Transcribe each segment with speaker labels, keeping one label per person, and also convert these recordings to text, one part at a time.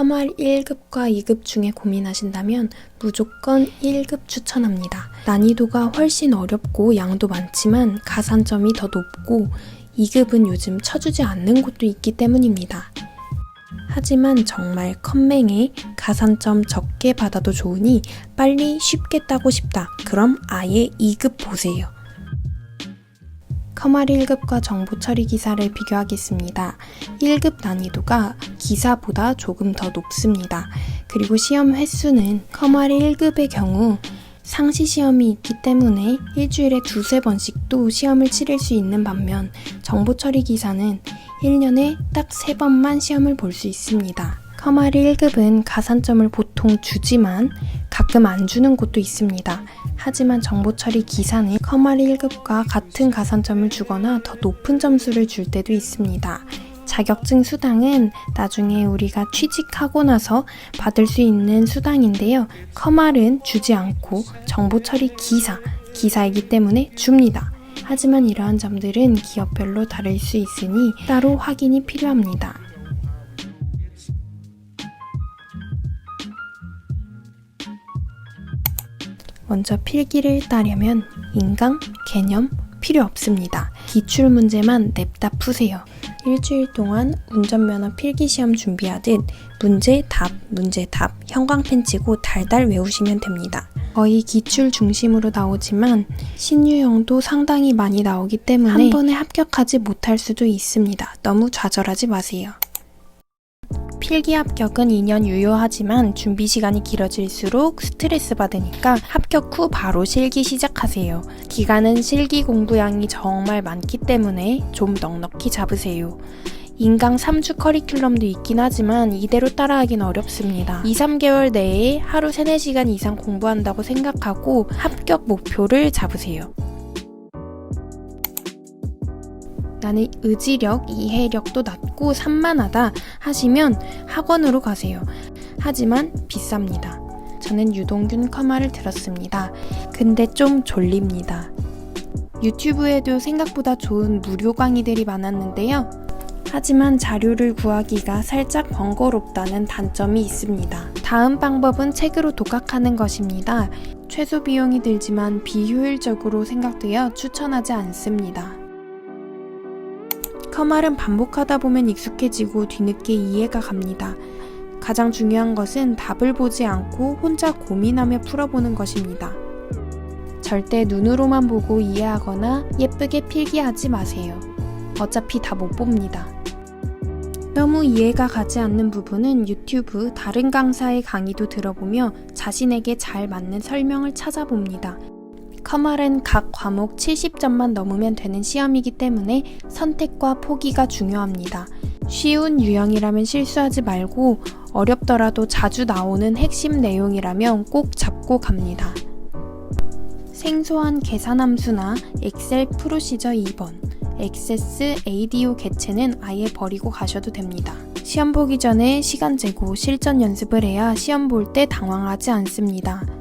Speaker 1: 커말 1급과 2급 중에 고민하신다면 무조건 1급 추천합니다. 난이도가 훨씬 어렵고 양도 많지만 가산점이 더 높고 2급은 요즘 쳐주지 않는 곳도 있기 때문입니다. 하지만 정말 컴맹에 가산점 적게 받아도 좋으니 빨리 쉽게 따고 싶다. 그럼 아예 2급 보세요. 커말 1급과 정보 처리 기사를 비교하겠습니다. 1급 난이도가 기사보다 조금 더 높습니다. 그리고 시험 횟수는 커말 1급의 경우 상시 시험이 있기 때문에 일주일에 두세 번씩도 시험을 치를 수 있는 반면 정보 처리 기사는 1년에 딱 세 번만 시험을 볼 수 있습니다. 커마리 1급은 가산점을 보통 주지만 가끔 안 주는 곳도 있습니다. 하지만 정보 처리 기사는 커마리 1급과 같은 가산점을 주거나 더 높은 점수를 줄 때도 있습니다. 자격증 수당은 나중에 우리가 취직하고 나서 받을 수 있는 수당인데요. 커말은 주지 않고 정보 처리 기사, 기사이기 때문에 줍니다. 하지만 이러한 점들은 기업별로 다를 수 있으니 따로 확인이 필요합니다. 먼저 필기를 따려면 인강, 개념 필요 없습니다. 기출 문제만 냅다 푸세요. 일주일 동안 운전면허 필기시험 준비하듯 문제, 답, 문제, 답, 형광펜 치고 달달 외우시면 됩니다. 거의 기출 중심으로 나오지만 신유형도 상당히 많이 나오기 때문에 한 번에 합격하지 못할 수도 있습니다. 너무 좌절하지 마세요. 필기 합격은 2년 유효하지만 준비 시간이 길어질수록 스트레스 받으니까 합격 후 바로 실기 시작하세요. 기간은 실기 공부량이 정말 많기 때문에 좀 넉넉히 잡으세요. 인강 3주 커리큘럼도 있긴 하지만 이대로 따라하긴 어렵습니다. 2, 3개월 내에 하루 3, 4시간 이상 공부한다고 생각하고 합격 목표를 잡으세요. 나는 의지력, 이해력도 낮고 산만하다 하시면 학원으로 가세요. 하지만 비쌉니다. 저는 유동균 커마를 들었습니다. 근데 좀 졸립니다. 유튜브에도 생각보다 좋은 무료 강의들이 많았는데요. 하지만 자료를 구하기가 살짝 번거롭다는 단점이 있습니다. 다음 방법은 책으로 독학하는 것입니다. 최소 비용이 들지만 비효율적으로 생각되어 추천하지 않습니다. 커말은 반복하다 보면 익숙해지고 뒤늦게 이해가 갑니다. 가장 중요한 것은 답을 보지 않고 혼자 고민하며 풀어보는 것입니다. 절대 눈으로만 보고 이해하거나 예쁘게 필기하지 마세요. 어차피 다 못 봅니다. 너무 이해가 가지 않는 부분은 유튜브 다른 강사의 강의도 들어보며 자신에게 잘 맞는 설명을 찾아봅니다. 커말은 각 과목 70점만 넘으면 되는 시험이기 때문에 선택과 포기가 중요합니다. 쉬운 유형이라면 실수하지 말고 어렵더라도 자주 나오는 핵심 내용이라면 꼭 잡고 갑니다. 생소한 계산함수나 엑셀 프로시저 2번, 액세스 ADO 개체는 아예 버리고 가셔도 됩니다. 시험 보기 전에 시간 재고 실전 연습을 해야 시험 볼 때 당황하지 않습니다.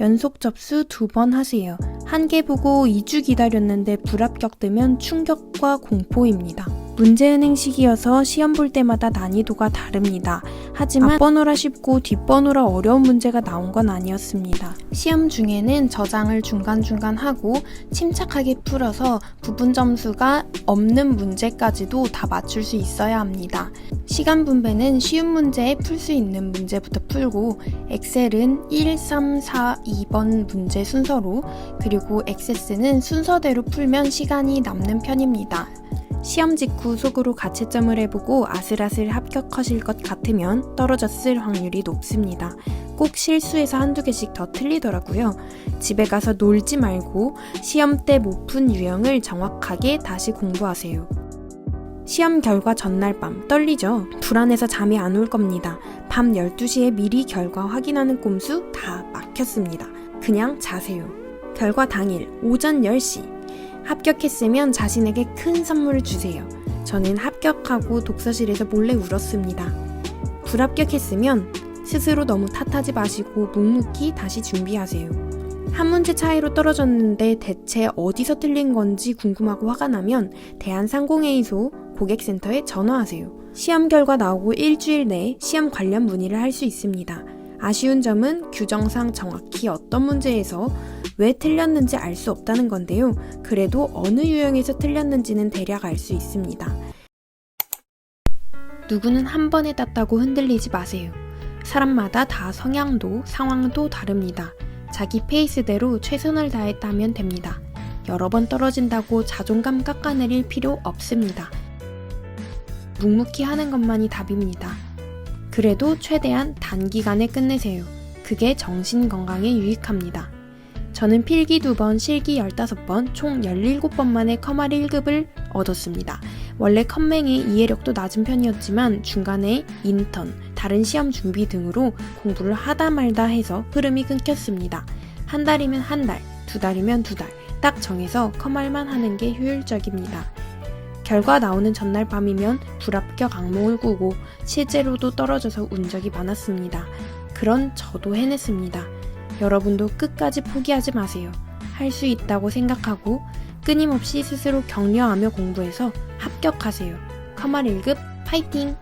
Speaker 1: 연속 접수 두 번 하세요. 한 개 보고 2주 기다렸는데 불합격 되면 충격과 공포입니다. 문제은행 시기여서 시험 볼 때마다 난이도가 다릅니다. 하지만 앞번호라 쉽고 뒷번호라 어려운 문제가 나온 건 아니었습니다. 시험 중에는 저장을 중간중간 하고 침착하게 풀어서 부분 점수가 없는 문제까지도 다 맞출 수 있어야 합니다. 시간 분배는 쉬운 문제에 풀 수 있는 문제부터 풀고 엑셀은 1, 3, 4, 2번 문제 순서로 그리고 액세스는 순서대로 풀면 시간이 남는 편입니다. 시험 직후 속으로 가채점을 해보고 아슬아슬 합격하실 것 같으면 떨어졌을 확률이 높습니다. 꼭 실수해서 한두 개씩 더 틀리더라고요. 집에 가서 놀지 말고 시험 때 못 푼 유형을 정확하게 다시 공부하세요. 시험 결과 전날 밤 떨리죠? 불안해서 잠이 안 올 겁니다. 밤 12시에 미리 결과 확인하는 꼼수 다 막혔습니다. 그냥 자세요. 결과 당일 오전 10시 합격했으면 자신에게 큰 선물을 주세요. 저는 합격하고 독서실에서 몰래 울었습니다. 불합격했으면 스스로 너무 탓하지 마시고 묵묵히 다시 준비하세요. 한 문제 차이로 떨어졌는데 대체 어디서 틀린 건지 궁금하고 화가 나면 대한상공회의소 고객센터에 전화하세요. 시험 결과 나오고 일주일 내에 시험 관련 문의를 할 수 있습니다. 아쉬운 점은 규정상 정확히 어떤 문제에서 왜 틀렸는지 알 수 없다는 건데요. 그래도 어느 유형에서 틀렸는지는 대략 알 수 있습니다. 누구는 한 번에 땄다고 흔들리지 마세요. 사람마다 다 성향도 상황도 다릅니다. 자기 페이스대로 최선을 다했다면 됩니다. 여러 번 떨어진다고 자존감 깎아내릴 필요 없습니다. 묵묵히 하는 것만이 답입니다. 그래도 최대한 단기간에 끝내세요. 그게 정신 건강에 유익합니다. 저는 필기 2번, 실기 15번, 총 17번 만에 커말 1급을 얻었습니다. 원래 컴맹의 이해력도 낮은 편이었지만 중간에 인턴, 다른 시험 준비 등으로 공부를 하다 말다 해서 흐름이 끊겼습니다. 한 달이면 한 달, 두 달이면 두 달, 딱 정해서 커말만 하는 게 효율적입니다. 결과 나오는 전날 밤이면 불합격 악몽을 꾸고 실제로도 떨어져서 운 적이 많았습니다. 그런 저도 해냈습니다. 여러분도 끝까지 포기하지 마세요. 할 수 있다고 생각하고 끊임없이 스스로 격려하며 공부해서 합격하세요. 커말 1급 파이팅!